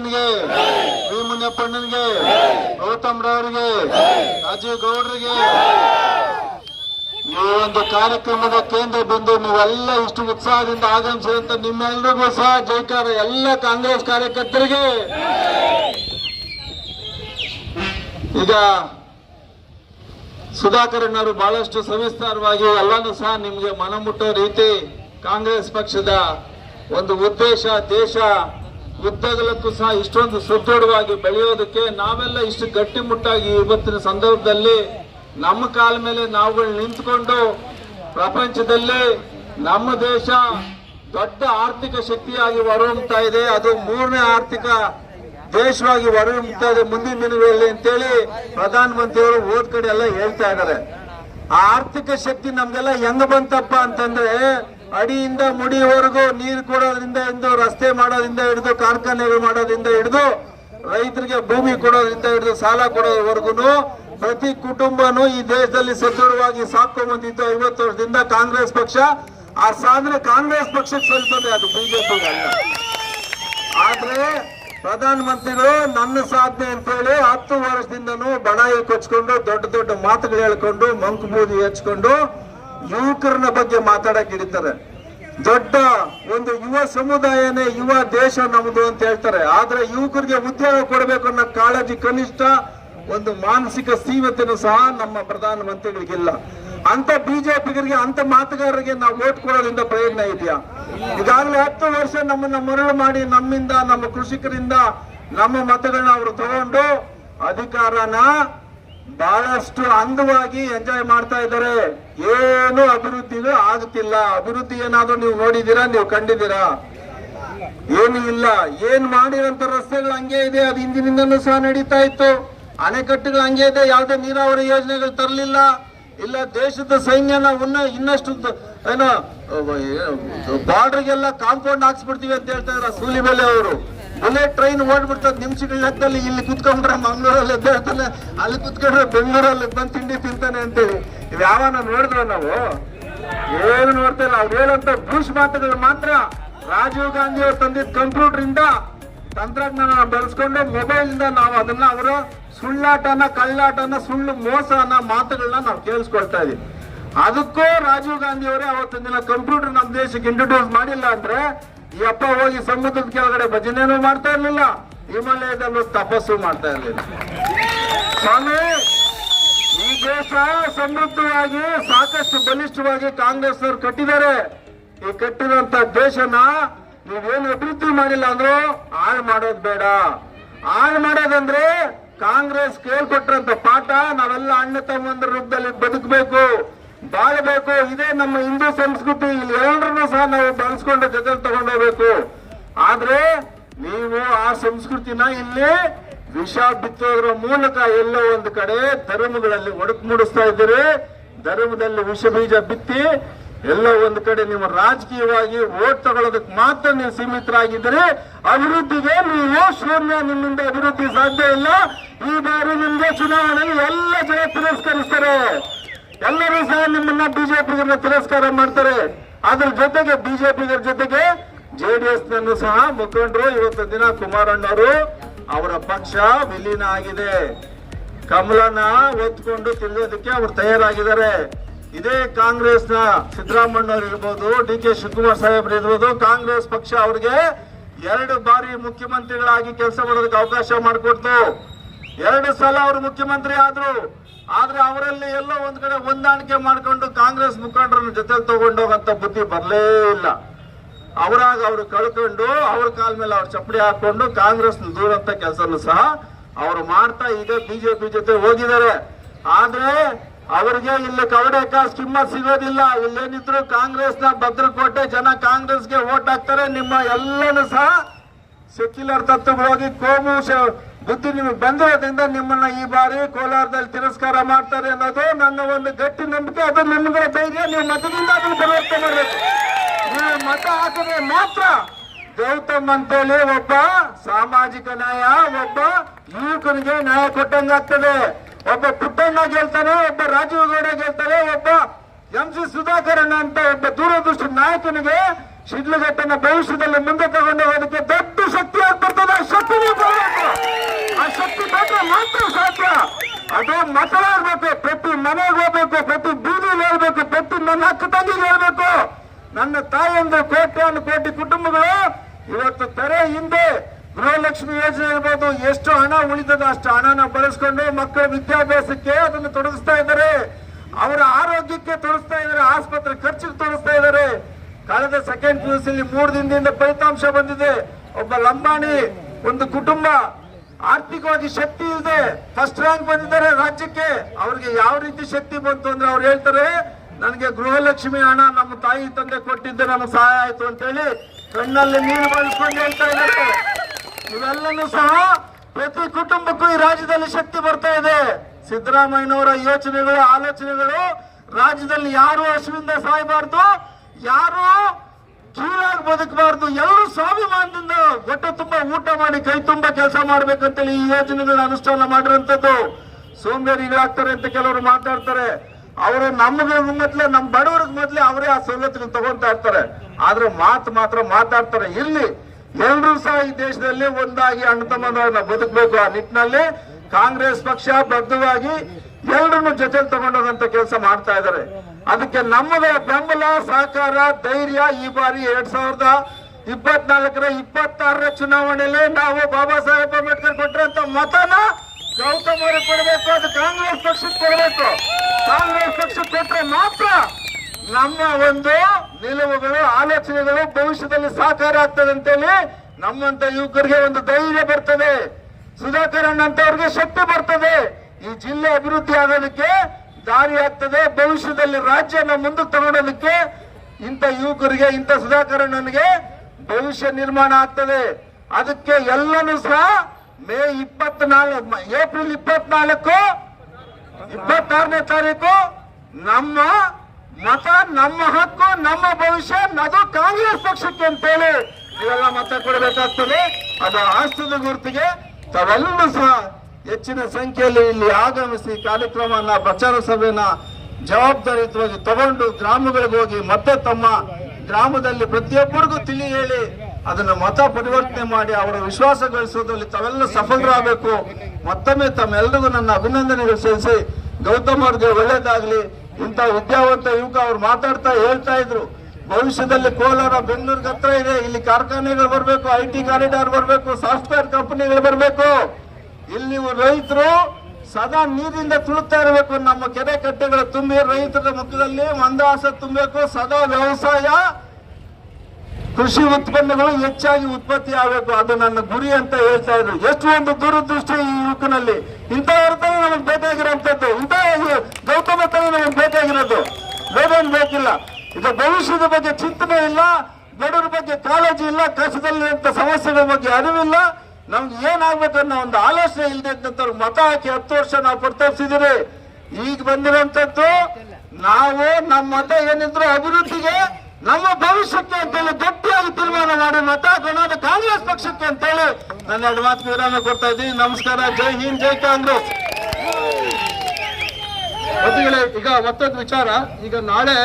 ಮುನಿಯಪ್ಪಣ್ಣನಿಗೆ V ಮುನಿಯಪ್ಪಣ್ಣನಿಗೆ ಗೌತಮ್ ರಾವ್ರಿಗೆ ರಾಜೀವ್ ಗೌಡ್ರಿಗೆ. ಈ ಒಂದು ಕಾರ್ಯಕ್ರಮದ ಕೇಂದ್ರ ಬಿಂದು ನೀವೆಲ್ಲ ಇಷ್ಟು ಉತ್ಸಾಹದಿಂದ ಆಗಮಿಸಿದಂತ ನಿಮ್ಮೆಲ್ಲರಿಗೂ ಸಹ ಜೈಕಾರ ಎಲ್ಲ ಕಾಂಗ್ರೆಸ್ ಕಾರ್ಯಕರ್ತರಿಗೆ. ಈಗ ಸುಧಾಕರನ್ ಅವರು ಬಹಳಷ್ಟು ಸವಿಸ್ತಾರವಾಗಿ ಎಲ್ಲಾನು ಸಹ ನಿಮ್ಗೆ ಮನಮುಟ್ಟೋ ರೀತಿ ಕಾಂಗ್ರೆಸ್ ಪಕ್ಷದ ಒಂದು ಉದ್ದೇಶ, ದೇಶ ಉದ್ದಗಲಕ್ಕೂ ಸಹ ಇಷ್ಟೊಂದು ಸುದೃಢವಾಗಿ ಬೆಳೆಯೋದಕ್ಕೆ ನಾವೆಲ್ಲ ಇಷ್ಟು ಗಟ್ಟಿಮುಟ್ಟಾಗಿ ಇವತ್ತಿನ ಸಂದರ್ಭದಲ್ಲಿ ನಮ್ಮ ಕಾಲ ಮೇಲೆ ನಾವುಗಳು ನಿಂತ್ಕೊಂಡು ಪ್ರಪಂಚದಲ್ಲಿ ನಮ್ಮ ದೇಶ ದೊಡ್ಡ ಆರ್ಥಿಕ ಶಕ್ತಿಯಾಗಿ ಹೊರಹೊಮ್ತಾ ಇದೆ. ಅದು ಮೂರನೇ ಆರ್ಥಿಕ ದೇಶವಾಗಿ ಹೊರಹೊಮ್ತಾ ಇದೆ ಮುಂದಿನ ದಿನಗಳಲ್ಲಿ ಅಂತೇಳಿ ಪ್ರಧಾನಮಂತ್ರಿಯವರು ಓದ್ ಕಡೆ ಎಲ್ಲ ಹೇಳ್ತಾ ಇದ್ದಾರೆ. ಆ ಆರ್ಥಿಕ ಶಕ್ತಿ ನಮ್ಗೆಲ್ಲ ಹೆಂಗ ಬಂತಪ್ಪ ಅಂತಂದ್ರೆ ಅಡಿಯಿಂದ ಮುಡಿಯವರೆಗೂ ನೀರು ಕೊಡೋದ್ರಿಂದ ಹಿಡಿದು, ರಸ್ತೆ ಮಾಡೋದ್ರಿಂದ ಹಿಡಿದು, ಕಾರ್ಖಾನೆಗಳು ಮಾಡೋದ್ರಿಂದ ಹಿಡಿದು, ರೈತರಿಗೆ ಭೂಮಿ ಕೊಡೋದ್ರಿಂದ ಹಿಡಿದು, ಸಾಲ ಕೊಡೋದ್ರವರೆಗೂ ಪ್ರತಿ ಕುಟುಂಬನೂ ಈ ದೇಶದಲ್ಲಿ ಸದೃಢವಾಗಿ ಸಾಕೊಂಡು ಬಂದಿದ್ದು ಐವತ್ತು ವರ್ಷದಿಂದ ಕಾಂಗ್ರೆಸ್ ಪಕ್ಷ. ಆ ಸಾಧನೆ ಕಾಂಗ್ರೆಸ್ ಪಕ್ಷಕ್ಕೆ ಸಲ್ತದೆ ಅದು ಬಿಜೆಪಿ ಆದ್ರೆ ಪ್ರಧಾನಮಂತ್ರಿಗಳು ನನ್ನ ಸಾಧನೆ ಅಂತ ಹೇಳಿ ಹತ್ತು ವರ್ಷದಿಂದನೂ ಬಡಾಯಿ ಕೊಚ್ಕೊಂಡು ದೊಡ್ಡ ದೊಡ್ಡ ಮಾತುಗಳು ಹೇಳ್ಕೊಂಡು, ಮಂಕು ಬೂದಿ ಹಚ್ಕೊಂಡು ಯುವಕರನ್ನ ಬಗ್ಗೆ ಮಾತಾಡಕ್ ಹಿಡಿತಾರೆ. ದೊಡ್ಡ ಒಂದು ಯುವ ಸಮುದಾಯನೇ ಯುವ ದೇಶ ನಮ್ದು ಅಂತ ಹೇಳ್ತಾರೆ. ಆದ್ರೆ ಯುವಕರಿಗೆ ಉದ್ಯೋಗ ಕೊಡಬೇಕು ಅನ್ನೋ ಕಾಳಜಿ ಕನಿಷ್ಠ ಒಂದು ಮಾನಸಿಕ ಸ್ಥೀವತೆನೂ ಸಹ ನಮ್ಮ ಪ್ರಧಾನ ಮಂತ್ರಿಗಳಿಗಿಲ್ಲ ಅಂತ ಬಿಜೆಪಿಗರಿಗೆ, ಅಂತ ಮಾತುಗಾರರಿಗೆ ನಾವು ಓಟ್ ಕೊಡೋದ್ರಿಂದ ಪ್ರಯೋಜನ ಇದೆಯಾ? ಈಗಾಗಲೇ ಹತ್ತು ವರ್ಷ ನಮ್ಮನ್ನ ಮರಳು ಮಾಡಿ ನಮ್ಮಿಂದ, ನಮ್ಮ ಕೃಷಿಕರಿಂದ, ನಮ್ಮ ಮತಗಳನ್ನ ಅವರು ತಗೊಂಡು ಅಧಿಕಾರನ ಬಹಳಷ್ಟು ಅಂಗವಾಗಿ ಎಂಜಾಯ್ ಮಾಡ್ತಾ ಇದ್ದಾರೆ. ಏನು ಅಭಿವೃದ್ಧಿಗಳು ಆಗುತ್ತಿಲ್ಲ. ಅಭಿವೃದ್ಧಿ ಏನಾದ್ರೂ ನೀವು ನೋಡಿದೀರಾ ನೀವು ಕಂಡಿದ್ದೀರಾ? ಏನು ಇಲ್ಲ. ಏನ್ ಮಾಡಿರಂತ ರಸ್ತೆಗಳು ಹಂಗೆ ಇದೆ. ಅದು ಹಿಂದಿನಿಂದನೂ ಸಹ ನಡೀತಾ ಇತ್ತು. ಅಣೆಕಟ್ಟುಗಳು ಹಂಗೆ ಇದೆ. ಯಾವುದೇ ನೀರಾವರಿ ಯೋಜನೆಗಳು ತರಲಿಲ್ಲ. ಇಲ್ಲ, ದೇಶದ ಸೈನ್ಯನ ಉನ್ನ ಇನ್ನಷ್ಟು ಏನೋ ಬಾರ್ಡರ್ಗೆಲ್ಲ ಕಾಂಪೌಂಡ್ ಹಾಕ್ಸ್ಬಿಡ್ತೀವಿ ಅಂತ ಹೇಳ್ತಾ ಇದ್ರ ಸೂಲಿಬೆಲೆ ಅವರು. ಬುಲೆಟ್ ಟ್ರೈನ್ ಓಡ್ಬಿಡ್ತದೆ ನಿಮಿಷಗಳ ಲೆಕ್ಕದಲ್ಲಿ ಇಲ್ಲಿ ಕುತ್ಕೊಂಡ್ರೆ ಮಂಗಳೂರಲ್ಲಿ ಎದ್ದೇಳ್ತಾನೆ, ಅಲ್ಲಿ ಕುತ್ಕೊಂಡ್ರೆ ಬೆಂಗಳೂರಲ್ಲಿ ಬಂದು ತಿಂಡಿ ತಿಂತಾನೆ ಅಂತೇಳಿ ಇವ್ ಯಾವನ ನೋಡಿದ್ರೆ ನಾವು? ಏನು ನೋಡ್ತಾ ಇಲ್ಲ. ಅವ್ರು ಹೇಳಂತ ಭೂಷ್ ಮಾತುಗಳು ಮಾತ್ರ ರಾಜೀವ್ ಗಾಂಧಿ ಅವ್ರು ತಂದಿದ್ದ ಕಂಪ್ಯೂಟರ್ ಇಂದ ತಂತ್ರಜ್ಞಾನ ಬೆಳೆಸ್ಕೊಂಡು ಮೊಬೈಲ್ ಇಂದ ನಾವು ಅದನ್ನ ಅವರು ಸುಳ್ಳಾಟನ, ಕಳ್ಳಾಟನ, ಸುಳ್ಳು ಮೋಸ ಅನ್ನೋ ಮಾತುಗಳನ್ನ ನಾವು ಕೇಳಿಸ್ಕೊಳ್ತಾ ಇದೀವಿ ಅದಕ್ಕೂ ರಾಜೀವ್ ಗಾಂಧಿ ಅವರೇ ಅವತ್ತಿನ ದಿನ ಕಂಪ್ಯೂಟರ್ ನಮ್ಮ ದೇಶಕ್ಕೆ ಇಂಟ್ರೊಡ್ಯೂಸ್ ಮಾಡಿಲ್ಲ ಅಂದ್ರೆ ಈ ಅಪ್ಪ ಹೋಗಿ ಸಮುದ್ರದ ಕೆಳಗಡೆ ಭಜನೆನೂ ಮಾಡ್ತಾ ಇರಲಿಲ್ಲ. ಹಿಮಾಲಯದಲ್ಲೂ ತಪಸ್ಸು ಮಾಡ್ತಾ ಇರಲಿಲ್ಲ. ಸ್ವಾಮಿ, ಈ ದೇಶ ಸಮೃದ್ಧವಾಗಿ, ಸಾಕಷ್ಟು ಬಲಿಷ್ಠವಾಗಿ ಕಾಂಗ್ರೆಸ್ ಅವರು ಕಟ್ಟಿದ್ದಾರೆ. ಈ ಕಟ್ಟಿದಂತ ದೇಶನ ನೀವೇನು ಅಭಿವೃದ್ಧಿ ಮಾಡಿಲ್ಲ ಅಂದ್ರು ಹಾಳು ಮಾಡೋದು ಬೇಡ. ಹಾಳು ಮಾಡೋದಂದ್ರೆ ಕಾಂಗ್ರೆಸ್ ಕೇಳ್ಕೊಟ್ರಂತ ಪಾಠ ನಾವೆಲ್ಲ ಅಣ್ಣ ತಮ್ಮಂದ್ರ ರೂಪದಲ್ಲಿ ಬದುಕಬೇಕು. ಬಾಳಬೇಕು, ಇದೇ ನಮ್ಮ ಹಿಂದೂ ಸಂಸ್ಕೃತಿ, ಇಲ್ಲಿ ಎಲ್ಲರನ್ನೂ ಸಹ ನಾವು ಬಳಸ್ಕೊಂಡು ಜೊತೆ ತಗೊಂಡೋಗ್ಬೇಕು. ಆದ್ರೆ ನೀವು ಆ ಸಂಸ್ಕೃತಿನ ಇಲ್ಲಿ ವಿಷ ಬಿತ್ತೋದ್ರ ಮೂಲಕ ಎಲ್ಲೋ ಒಂದು ಕಡೆ ಧರ್ಮಗಳಲ್ಲಿ ಒಡಕು ಮೂಡಿಸ್ತಾ ಇದ್ದೀರಿ. ಧರ್ಮದಲ್ಲಿ ವಿಷ ಬೀಜ ಬಿತ್ತಿ, ಎಲ್ಲೋ ಒಂದು ಕಡೆ ನೀವು ರಾಜಕೀಯವಾಗಿ ಓಟ್ ತಗೊಳ್ಳೋದಕ್ಕೆ ಮಾತ್ರ ನೀವು ಸೀಮಿತರಾಗಿದ್ದರೆ. ಅಭಿವೃದ್ಧಿಗೆ ನೀವು ಶೂನ್ಯ ನಿಮ್ಮಿಂದ ಅಭಿವೃದ್ಧಿ ಸಾಧ್ಯ ಇಲ್ಲ. ಈ ಬಾರಿ ನಿಮ್ಗೆ ಚುನಾವಣೆಯಲ್ಲಿ ಎಲ್ಲ ಜನ ತಿರಸ್ಕರಿಸ್ತಾರೆ. ಎಲ್ಲರೂ ಸಹ ನಿಮ್ಮನ್ನ ಬಿಜೆಪಿಗರನ್ನ ತಿರಸ್ಕಾರ ಮಾಡ್ತಾರೆ. ಅದ್ರ ಜೊತೆಗೆ ಬಿಜೆಪಿಗರ ಜೊತೆಗೆ ಜೆಡಿಎಸ್ ನನ್ನು ಸಹ ಮುಖಂಡರು ಇವತ್ತು ದಿನ ಕುಮಾರಣ್ಣವರು ಅವರ ಪಕ್ಷ ವಿಲೀನ ಆಗಿದೆ. ಕಮಲನ ಒತ್ಕೊಂಡು ತಿಳಿಯೋದಕ್ಕೆ ಅವರು ತಯಾರಾಗಿದ್ದಾರೆ. ಇದೇ ಕಾಂಗ್ರೆಸ್ನ ಸಿದ್ದರಾಮಣ್ಣವ್ರು ಇರ್ಬೋದು, ಡಿ ಕೆ ಶಿವಕುಮಾರ್ ಸಾಹೇಬ್ರು ಇರ್ಬೋದು, ಕಾಂಗ್ರೆಸ್ ಪಕ್ಷ ಅವ್ರಿಗೆ ಎರಡು ಬಾರಿ ಮುಖ್ಯಮಂತ್ರಿಗಳಾಗಿ ಕೆಲಸ ಮಾಡೋದಕ್ಕೆ ಅವಕಾಶ ಮಾಡಿಕೊಡ್ತು. ಎರಡು ಸಲ ಅವರು ಮುಖ್ಯಮಂತ್ರಿ ಆದ್ರು, ಆದ್ರೆ ಅವರಲ್ಲಿ ಎಲ್ಲ ಒಂದ್ ಕಡೆ ಹೊಂದಾಣಿಕೆ ಮಾಡ್ಕೊಂಡು ಕಾಂಗ್ರೆಸ್ ಮುಖಂಡರನ್ನ ಜೊತೆ ತಗೊಂಡೋಗಂತ ಬುದ್ಧಿ ಬರಲೇ ಇಲ್ಲ. ಅವರಾಗ ಅವರು ಕಳ್ಕೊಂಡು, ಅವ್ರ ಕಾಲ ಮೇಲೆ ಅವ್ರ ಚಪ್ಪಡಿ ಹಾಕೊಂಡು ಕಾಂಗ್ರೆಸ್ ದೂರಂತ ಕೆಲಸನು ಸಹ ಅವರು ಮಾಡ್ತಾ ಈಗ ಬಿಜೆಪಿ ಜೊತೆ ಹೋಗಿದ್ದಾರೆ. ಆದ್ರೆ ಅವರಿಗೆ ಇಲ್ಲಿ ಕವಡೆ ಕಾಸ್ ಕಿಮ್ಮತ್ ಸಿಗೋದಿಲ್ಲ. ಇಲ್ಲೇನಿದ್ರು ಕಾಂಗ್ರೆಸ್ನ ಭದ್ರಕೋಟೆ ಜನ ಕಾಂಗ್ರೆಸ್ಗೆ ಓಟ್ ಹಾಕ್ತಾರೆ. ನಿಮ್ಮ ಎಲ್ಲನೂ ಸಹ ಸೆಕ್ಯುಲರ್ ತತ್ವವಾಗಿ ಕೋಮು ಶ- ಬುದ್ಧಿ ನಿಮಗೆ ಬಂದಿರೋದ್ರಿಂದ ನಿಮ್ಮನ್ನ ಈ ಬಾರಿ ಕೋಲಾರದಲ್ಲಿ ತಿರಸ್ಕಾರ ಮಾಡ್ತಾರೆ ಅನ್ನೋದು ನನ್ನ ಒಂದು ಗಟ್ಟಿ ನಂಬಿಕೆ. ಅದು ನಿಮ್ಗಳ ಧೈರ್ಯ, ನೀವು ಮತದಿಂದ ಅದನ್ನು ಪರಿವರ್ತನೆ ಮಾಡಬೇಕು. ನೀವು ಮತ ಹಾಕಿದ್ರೆ ಮಾತ್ರ ಗೌತಮ್ ಅಂತೇಳಿ ಒಬ್ಬ ಸಾಮಾಜಿಕ ನ್ಯಾಯ, ಒಬ್ಬ ಯುವಕನಿಗೆ ನ್ಯಾಯ ಕೊಟ್ಟಂಗಾಗ್ತದೆ ಒಬ್ಬ ಪುಟ್ಟಣ್ಣ ಗೆಲ್ತಾನೆ, ಒಬ್ಬ ರಾಜೀವ್ ಗೌಡ ಗೆಲ್ತಾನೆ, ಒಬ್ಬ ಎಂ ಸಿ ಸುಧಾಕರಣ್ಣ ಅಂತ ಒಬ್ಬ ದೂರದೃಷ್ಟಿ ನಾಯಕನಿಗೆ ಶಿಡ್ಲಘಟ್ಟನ ಭವಿಷ್ಯದಲ್ಲಿ ಮುಂದೆ ತಗೊಂಡು ಹೋಗೋದಕ್ಕೆ ದೊಡ್ಡ ಶಕ್ತಿ ಆಗ್ಬರ್ತದೆ ಶಕ್ತಿ ಆ ಶಕ್ತಿ ಮಾತ್ರ ಮಾತ್ರ ಸಾಧ್ಯ. ಅದು ಮತದಾರ್ಬೇಕು ಪ್ರತಿ ಮನೆಗೆ ಹೋಗ್ಬೇಕು, ಪ್ರತಿ ಬೀದಿಗೆ ಹೇಳ್ಬೇಕು ಪ್ರತಿ ನನ್ನ ಅಕ್ಕ ತಂಗಿಗೆ ಹೇಳ್ಬೇಕು. ನನ್ನ ತಾಯಿಯಂದು ಕೋಟ್ಯಾನು ಕೋಟಿ ಕುಟುಂಬಗಳು. ಇವತ್ತು ತೆರೆ ಹಿಂದೆ ಗೃಹಲಕ್ಷ್ಮಿ ಯೋಜನೆ ಇರ್ಬೋದು. ಎಷ್ಟು ಹಣ ಉಳಿತದ ಅಷ್ಟು ಹಣನ ಬಳಸ್ಕೊಂಡು ಮಕ್ಕಳ ವಿದ್ಯಾಭ್ಯಾಸಕ್ಕೆ ಅದನ್ನು ತೊಡಗಿಸ್ತಾ ಇದ್ದಾರೆ. ಅವರ ಆರೋಗ್ಯಕ್ಕೆ ತೊಡಗಿಸ್ತಾ ಇದ್ದಾರೆ. ಆಸ್ಪತ್ರೆ ಖರ್ಚಿಗೆ ತೊಡಗಿಸ್ತಾ ಇದ್ದಾರೆ. ಕಳೆದ ಸೆಕೆಂಡ್ ಪಿ ಯು ಮೂರು ದಿನದಿಂದ ಫಲಿತಾಂಶ ಬಂದಿದೆ. ಒಬ್ಬ ಲಂಬಾಣಿ, ಒಂದು ಕುಟುಂಬ, ಆರ್ಥಿಕವಾಗಿ ಶಕ್ತಿ ಇದೆ ಫಸ್ಟ್ ರ್ಯಾಂಕ್ ಬಂದಿದ್ದಾರೆ ರಾಜ್ಯಕ್ಕೆ. ಅವ್ರಿಗೆ ಯಾವ ರೀತಿ ಶಕ್ತಿ ಬಂತು ಅಂದ್ರೆ ಅವ್ರು ಹೇಳ್ತಾರೆ, ನನಗೆ ಗೃಹಲಕ್ಷ್ಮಿ ಹಣ ನಮ್ಮ ತಾಯಿ ತಂದೆ ಕೊಟ್ಟಿದ್ದೆ ನಮಗೆ ಸಹಾಯ ಆಯ್ತು ಅಂತ ಹೇಳಿ ಕಣ್ಣಲ್ಲಿ ನೀರು ಬಳಸ್ಕೊಂಡು ಹೇಳ್ತಾ ಇದ್ದಾರೆ. ಇವೆಲ್ಲನೂ ಸಹ ಪ್ರತಿ ಕುಟುಂಬಕ್ಕೂ ಈ ರಾಜ್ಯದಲ್ಲಿ ಶಕ್ತಿ ಬರ್ತಾ ಇದೆ. ಸಿದ್ದರಾಮಯ್ಯನವರ ಯೋಚನೆಗಳು, ಆಲೋಚನೆಗಳು ರಾಜ್ಯದಲ್ಲಿ ಯಾರು ಹಸುವಿಂದ ಸಾಯಬಾರ್ದು? ಯಾರು ಕೀಳಾಗಿ ಬದುಕಬಾರ್ದು. ಎಲ್ಲರೂ ಸ್ವಾಭಿಮಾನದಿಂದ ಹೊಟ್ಟೆ ತುಂಬಾ ಊಟ ಮಾಡಿ ಕೈ ತುಂಬಾ ಕೆಲಸ ಮಾಡ್ಬೇಕಂತೇಳಿ ಈ ಯೋಜನೆಗಳನ್ನ ಅನುಷ್ಠಾನ ಮಾಡಿರುವಂತದ್ದು ಸೋಂಬೇರಿಗಳಾಗ್ತಾರೆ ಅಂತ ಕೆಲವರು ಮಾತಾಡ್ತಾರೆ. ಅವರು ನಮ್ಗೆ ಮೊದ್ಲೇ ನಮ್ಮ ಬಡವ್ರಿಗೆ ಮೊದ್ಲೇ ಅವರೇ ಆ ಸವಲತ್ತು ತಗೊಂತಾ ಇರ್ತಾರೆ. ಆದ್ರೆ ಮಾತು ಮಾತ್ರ ಮಾತಾಡ್ತಾರೆ. ಇಲ್ಲಿ ಎಲ್ಲರೂ ಸಹ ಈ ದೇಶದಲ್ಲಿ ಒಂದಾಗಿ ಅಣ್ಣ ತಮ್ಮಂದ್ರನ್ನ ಬದುಕಬೇಕು ಆ ನಿಟ್ಟಿನಲ್ಲಿ ಕಾಂಗ್ರೆಸ್ ಪಕ್ಷ ಬದ್ಧವಾಗಿ ಎಲ್ಲರನ್ನು ಜೊತೆಲಿ ತಗೊಂಡೋಗಂತ ಕೆಲಸ ಮಾಡ್ತಾ ಇದ್ದಾರೆ. ಅದಕ್ಕೆ ನಮ್ಮದೇ ಬೆಂಬಲ, ಸಹಕಾರ, ಧೈರ್ಯ ಈ ಬಾರಿ ಎರಡ್ ಸಾವಿರದ ಇಪ್ಪತ್ನಾಲ್ಕರ ಇಪ್ಪತ್ತಾರರ ಚುನಾವಣೆಯಲ್ಲಿ ನಾವು ಬಾಬಾ ಸಾಹೇಬ್ ಅಂಬೇಡ್ಕರ್ ಕೊಟ್ಟಿರಂತ ಮತನ ಗೌತಮ್ ಅವ್ರಿಗೆ ಕೊಡಬೇಕು, ಅದು ಕಾಂಗ್ರೆಸ್ ಪಕ್ಷಕ್ಕೆ ಕೊಡಬೇಕು. ಕಾಂಗ್ರೆಸ್ ಪಕ್ಷಕ್ಕೆ ಕೊಟ್ಟರೆ ಮಾತ್ರ ನಮ್ಮ ಒಂದು ನಿಲುವುಗಳು, ಆಲೋಚನೆಗಳು ಭವಿಷ್ಯದಲ್ಲಿ ಸಾಕಾರ ಆಗ್ತದೆ ಅಂತೇಳಿ ನಮ್ಮಂತ ಯುವಕರಿಗೆ ಒಂದು ಧೈರ್ಯ ಬರ್ತದೆ. ಸುಧಾಕರ್ ಅಣ್ಣಂತವ್ರಿಗೆ ಶಕ್ತಿ ಬರ್ತದೆ. ಈ ಜಿಲ್ಲೆ ಅಭಿವೃದ್ಧಿ ಆಗೋದಕ್ಕೆ ದಾರಿ ಆಗ್ತದೆ, ಭವಿಷ್ಯದಲ್ಲಿ ರಾಜ್ಯನ ಮುಂದಕ್ಕೆ ತಗೊಳೋದಕ್ಕೆ ಇಂಥ ಯುವಕರಿಗೆ, ಇಂಥ ನನಗೆ ಭವಿಷ್ಯ ನಿರ್ಮಾಣ ಆಗ್ತದೆ. ಅದಕ್ಕೆ ಎಲ್ಲನೂ ಸಹ ಮೇ ಇಪ್ಪತ್ನಾಲ್ಕು ಏಪ್ರಿಲ್ ಇಪ್ಪತ್ನಾಲ್ಕು, ಇಪ್ಪತ್ತಾರನೇ ತಾರೀಕು ನಮ್ಮ ಮತ, ನಮ್ಮ ಹಕ್ಕು, ನಮ್ಮ ಭವಿಷ್ಯ, ಅದು ಕಾಂಗ್ರೆಸ್ ಪಕ್ಷಕ್ಕೆ ಅಂತೇಳಿ ಇವೆಲ್ಲ ಮತ ಕೊಡಬೇಕಾಗ್ತದೆ. ಅದು ಆಸ್ತದ ಗುರುತಿಗೆ ತಾವೆಲ್ಲರೂ ಸಹ ಹೆಚ್ಚಿನ ಸಂಖ್ಯೆಯಲ್ಲಿ ಇಲ್ಲಿ ಆಗಮಿಸಿ ಕಾರ್ಯಕ್ರಮನ ಪ್ರಚಾರ ಸಭೆನ ಜವಾಬ್ದಾರಿಯುತವಾಗಿ ತಗೊಂಡು ಗ್ರಾಮಗಳಿಗೆ ಹೋಗಿ ಮತ್ತೆ ತಮ್ಮ ಗ್ರಾಮದಲ್ಲಿ ಪ್ರತಿಯೊಬ್ಬರಿಗೂ ತಿಳಿ ಹೇಳಿ ಅದನ್ನ ಮತ ಪರಿವರ್ತನೆ ಮಾಡಿ ಅವರ ವಿಶ್ವಾಸ ಗಳಿಸೋದ್ರಲ್ಲಿ ತಾವೆಲ್ಲ ಸಫಲರಾಗಬೇಕು. ಮತ್ತೊಮ್ಮೆ ತಮ್ಮೆಲ್ಲರಿಗೂ ನನ್ನ ಅಭಿನಂದನೆಗಳು ಸಲ್ಲಿಸಿ ಗೌತಮ್ ಅವ್ರಿಗೆ ಒಳ್ಳೇದಾಗ್ಲಿ ಇಂಥ ವಿದ್ಯಾವಂತ ಯುವಕ ಅವ್ರು ಮಾತಾಡ್ತಾ ಹೇಳ್ತಾ ಇದ್ರು. ಭವಿಷ್ಯದಲ್ಲಿ ಕೋಲಾರ, ಬೆಂಗಳೂರಿಗೆ ಹತ್ರ ಇದೆ. ಇಲ್ಲಿ ಕಾರ್ಖಾನೆಗಳು ಬರಬೇಕು, ಐ ಟಿ ಕಾರಿಡಾರ್ ಬರಬೇಕು, ಸಾಫ್ಟ್ವೇರ್ ಕಂಪನಿಗಳು ಬರಬೇಕು. ಇಲ್ಲಿ ರೈತರು ಸದಾ ನೀರಿಂದ ತುಳುತ್ತಾ ಇರಬೇಕು. ನಮ್ಮ ಕೆರೆ ಕಟ್ಟೆಗಳು ತುಂಬಿ ರೈತರ ಮುಖದಲ್ಲಿ ಮಂದಾಸ ತುಂಬಬೇಕು. ಸದಾ ವ್ಯವಸಾಯ, ಕೃಷಿ ಉತ್ಪನ್ನಗಳು ಹೆಚ್ಚಾಗಿ ಉತ್ಪತ್ತಿ ಆಗಬೇಕು. ಅದು ನನ್ನ ಗುರಿ ಅಂತ ಹೇಳ್ತಾ ಇದ್ರು. ಎಷ್ಟು ಒಂದು ದೂರದೃಷ್ಟಿ ಈ ಯುವಕನಲ್ಲಿ. ಇಂಥವ್ರ ತಾನೇ ನಮಗೆ ಬೇಕಾಗಿರೋಂಥದ್ದು. ಇಂಥ ಗೌತಮ ತನ ನಮಗೆ ಬೇಕಾಗಿರೋದು. ಬೇರೇನು ಬೇಕಿಲ್ಲ. ಇದು ಭವಿಷ್ಯದ ಬಗ್ಗೆ ಚಿಂತನೆ ಇಲ್ಲ. ಬಡವರ ಬಗ್ಗೆ ಕಾಳಜಿ ಇಲ್ಲ. ಕಷ್ಟದಲ್ಲಿರುವಂತ ಸಮಸ್ಯೆಗಳ ಬಗ್ಗೆ ಅರಿವಿಲ್ಲ. ನಮ್ಗೆ ಅನ್ನೋ ಒಂದು ಆಲೋಚನೆ ಇಲ್ಲದೆ ಮತ ಹಾಕಿ ಹತ್ತು ವರ್ಷ ನಾವು ಪ್ರತಾಪಿಸಿದಿರಿ ಈಗ ಬಂದಿರೋಂಥದ್ದು ನಾವು ನಮ್ಮ ಮತ ಏನಿದ್ರು ಅಭಿವೃದ್ಧಿಗೆ ನಮ್ಮ ಭವಿಷ್ಯಕ್ಕೆ ಅಂತೇಳಿ ಗಟ್ಟಿಯಾಗಿ ತೀರ್ಮಾನ ಮಾಡಿ ಮತ ಹಾಕೋಣ ಕಾಂಗ್ರೆಸ್ ಪಕ್ಷಕ್ಕೆ ಅಂತೇಳಿ ನನ್ನ ಎರಡು ಮಾತು ವಿರಾಮ ಕೊಡ್ತಾ ಇದ್ದೀನಿ. ನಮಸ್ಕಾರ. ಜೈ ಹಿಂದ್, ಜೈ ಕಾಂಗ್ರೆಸ್. ಈಗ ಮತ್ತೊಂದು ವಿಚಾರ. ಈಗ ನಾಳೆ